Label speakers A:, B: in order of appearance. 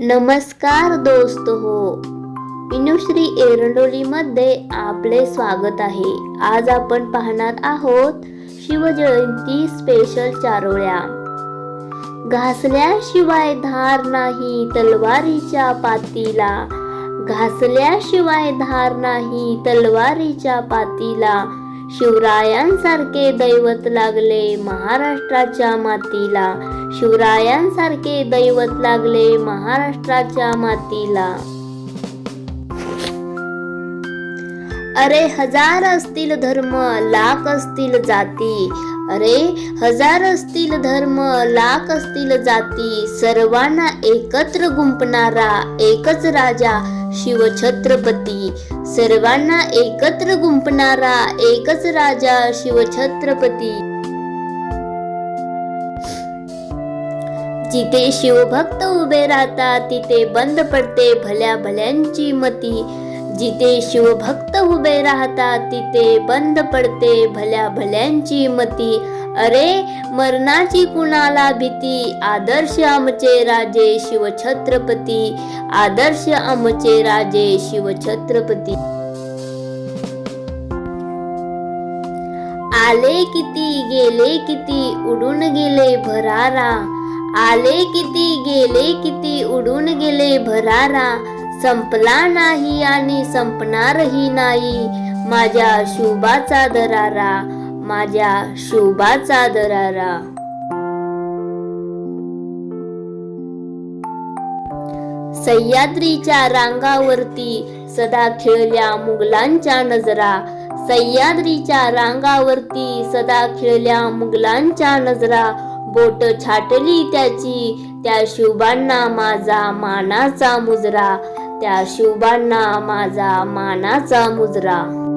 A: नमस्कार दोस्त हो. इनुश्री एरंडोलीमध्ये आपले स्वागत आहे. आज आपण पाहणार आहोत शिवजयंती स्पेशल चारोळ्या. घासल्याशिवाय धार नाही तलवारीच्या पातीला. घासल्याशिवाय धार नाही तलवारीच्या पातीला. शिवरायांसारखे दैवत लागले महाराष्ट्राच्या मातीला. शिवरायांसारखे दैवत लागले महाराष्ट्राच्या मातीला. अरे हजार असतील धर्म लाख असतील जाती. अरे हजार असतील धर्म लाख असतील जाती. सर्वांना एकत्र गुंपणारा एकच राजा. शिवछत्रपती सर्वांना एकत्र गुंपणारा एकच राजा शिवछत्रपती जिथे शिवभक्त उभे राहतात तिथे बंद पडते भल्या भल्यांची मती. जिथे शिवभक्त उभे राहतात तिथे बंद पडते भल्या भल्यांची मती. अरे मरणाची कुणाला भीती? आदर्श आमचे राजे शिवछत्रपती. आदर्श आमचे राजे शिवछत्रपती. आले किती गेले किती उडून गेले भरारा. आले किती गेले किती उडून गेले भरारा. संपला नाही आणि संपणारही नाही. माझ्या शुभाचा दरारा माझ्या शुभाचा दरारा. सह्याद्रीच्या रांगावरती सदा खेळल्या मुघलांच्या नजरा. सह्याद्रीच्या रांगावरती सदा खेळल्या मुघलांच्या नजरा. बोट छाटली त्याची त्या शुभांना माझा मानाचा मुजरा. त्या शिवबांना माझा मानाचा मुजरा.